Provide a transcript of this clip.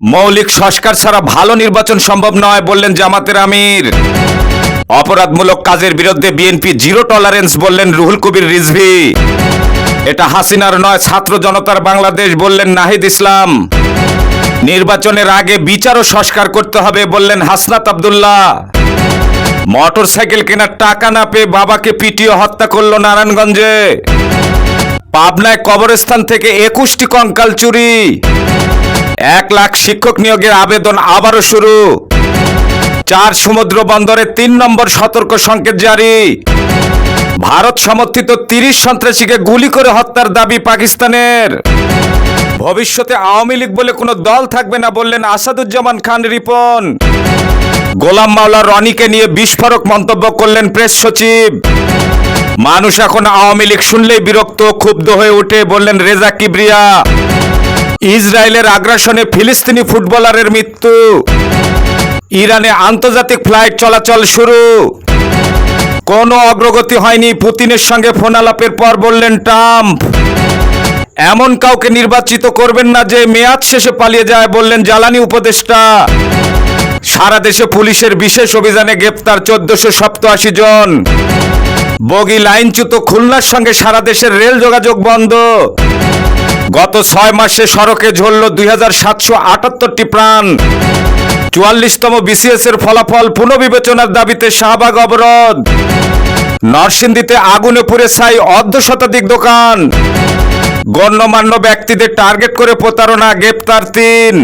মৌলিক সংস্কার ছাড়া ভালো নির্বাচন সম্ভব নয়, বললেন জামাতের আমির। অপরাধমূলক কাজের বিরুদ্ধে বিএনপি জিরো টলারেন্স বললেন রুহুল কবির রিজভি। এটা হাসিনার নয়, ছাত্র জনতার বাংলাদেশ, বললেন নাহিদ ইসলাম। নির্বাচনের আগে বিচার ও সংস্কার করতে হবে, বললেন হাসনাত আব্দুল্লাহ। মোটর সাইকেল কেনার টাকা না পেয়ে বাবাকে পিটিয়ে হত্যা করল নারায়ণগঞ্জে। পাবনায় কবরস্থান থেকে একুশটি কঙ্কাল চুরি। এক লাখ শিক্ষক নিয়োগের আবেদন আবারও শুরু। চার সমুদ্র বন্দরে তিন নম্বর সতর্ক সংকেত জারি। ভারত সমর্থিত তিরিশ সন্ত্রাসীকে গুলি করে হত্যার দাবি পাকিস্তানের। ভবিষ্যতে আওয়ামী লীগ বলে কোনো দল থাকবে না বললেন আসাদুজ্জামান খান রিপন। গোলাম মাওলা রনিকে নিয়ে বিস্ফোরক মন্তব্য করলেন প্রেস সচিব। মানুষ এখন আওয়ামী লীগ শুনলেই বিরক্ত, ক্ষুব্ধ হয়ে উঠে বললেন রেজা কিবরিয়া। ইসরায়েলের আগ্রাসনে ফিলিস্তিনি ফুটবলারের মৃত্যু। ইরানে আন্তর্জাতিক ফ্লাইট চলাচল শুরু। কোনো অগ্রগতি হয়নি পুতিনের সঙ্গে ফোন আলাপের পর, বললেন ট্রাম্প। এমন কাউকে নির্বাচিত করবেন না যে মেয়াদ শেষে পালিয়ে যায়, বললেন জ্বালানি উপদেষ্টা। সারা দেশে পুলিশের বিশেষ অভিযানে গ্রেপ্তার চোদ্দশো সপ্তআশি জন। বগি লাইনচ্যুত খুলনার সঙ্গে সারা দেশের রেল যোগাযোগ বন্ধ। গত ছয় মাসে সড়কে ঝরল দুই হাজার সাতশো আটাত্তরটি প্রাণ। চুয়াল্লিশতম বিসিএস এর ফলাফল পুনর্বিবেচনার দাবিতে শাহবাগ অবরোধ। নরসিংদীতে আগুনে পুড়ে ছাই অর্ধ শতাধিক দোকান। গণ্যমান্য ব্যক্তিদের টার্গেট করে প্রতারণা, গ্রেপ্তার তিন।